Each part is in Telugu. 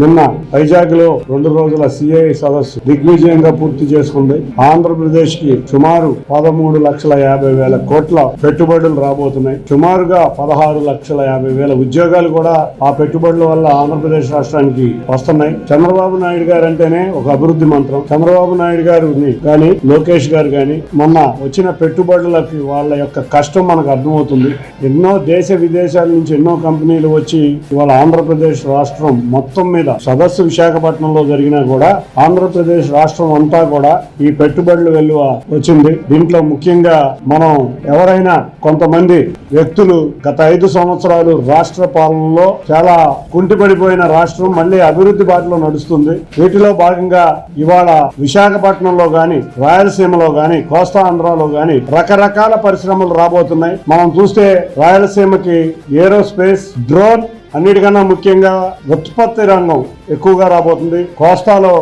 నిన్న వైజాగ్లో రెండు రోజుల సిఐ సదస్సు దిగ్విజయంగా పూర్తి చేసుకుంది. ఆంధ్రప్రదేశ్కి సుమారు పదమూడు లక్షల యాభై వేల కోట్ల పెట్టుబడులు రాబోతున్నాయి. సుమారుగా పదహారు లక్షల యాభై వేల ఉద్యోగాలు కూడా ఆ పెట్టుబడుల వల్ల ఆంధ్రప్రదేశ్ రాష్ట్రానికి వస్తున్నాయి. చంద్రబాబు నాయుడు గారు అంటేనే ఒక అభివృద్ధి మంత్రం. చంద్రబాబు నాయుడు గారిని కానీ లోకేష్ గారు కానీ మొన్న వచ్చిన పెట్టుబడులకి వాళ్ళ యొక్క కష్టం మనకు అర్థమవుతుంది. ఎన్నో దేశ విదేశాల నుంచి ఎన్నో కంపెనీలు వచ్చి ఇవాళ ఆంధ్రప్రదేశ్ రాష్ట్రం మొత్తం మీద సదస్సు విశాఖపట్నంలో జరిగినా కూడా ఆంధ్రప్రదేశ్ రాష్ట్రం అంతా కూడా ఈ పెట్టుబడులు వెలువ వచ్చింది. దీంట్లో ముఖ్యంగా మనం ఎవరైనా కొంతమంది వ్యక్తులు గత ఐదు సంవత్సరాలు రాష్ట్ర పాలనలో చాలా కుంటిపడిపోయిన రాష్ట్రం మళ్ళీ అభివృద్ధి బాటలో నడుస్తుంది. వీటిలో భాగంగా ఇవాళ విశాఖపట్నంలో గాని రాయలసీమలో గాని కోస్తా ఆంధ్రాలో గాని రకరకాల పరిశ్రమలు రాబోతున్నాయి. మనం చూస్తే రాయలసీమకి ఏరోస్పేస్ డ్రోన్ అన్నిటికన్నా ముఖ్యంగా ఉత్పత్తి రంగం ఎక్కువగా రాబోతుంది. కోస్తాలో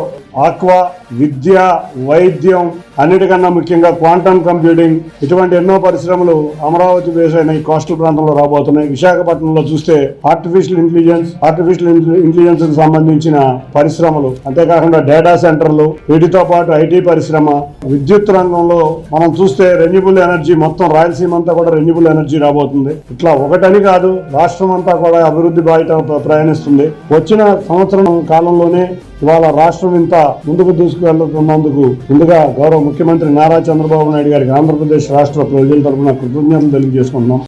ఆక్వా విద్య వైద్యం అన్నిటికన్నా ముఖ్యంగా క్వాంటమ్ కంప్యూటింగ్ ఇటువంటి ఎన్నో పరిశ్రమలు అమరావతి బేస్ అయిన ఈ కోస్టల్ ప్రాంతంలో రాబోతున్నాయి. విశాఖపట్నంలో చూస్తే ఆర్టిఫిషియల్ ఇంటెలిజెన్స్ ఆర్టిఫిషియల్ ఇంటెలిజెన్స్కు సంబంధించిన పరిశ్రమలు అంతేకాకుండా డేటా సెంటర్లు వీటితో పాటు ఐటీ పరిశ్రమ విద్యుత్ రంగంలో మనం చూస్తే రెన్యూబుల్ ఎనర్జీ మొత్తం రాయలసీమ అంతా కూడా రెన్యూబుల్ ఎనర్జీ రాబోతుంది. ఇట్లా ఒకటని కాదు రాష్ట్రం అంతా కూడా అభివృద్ధి బాట ప్రయాణిస్తుంది. వచ్చిన సంవత్సరం కాలంలోనే ఇవాళ రాష్ట్రం ఇంత ముందుకు దూసుకువెళ్తున్నందుకు ముందుగా గౌరవ ముఖ్యమంత్రి నారా చంద్రబాబు నాయుడు గారికి ఆంధ్రప్రదేశ్ రాష్ట్ర ప్రజల తరఫున కృతజ్ఞతలు తెలియజేసుకుంటున్నాం.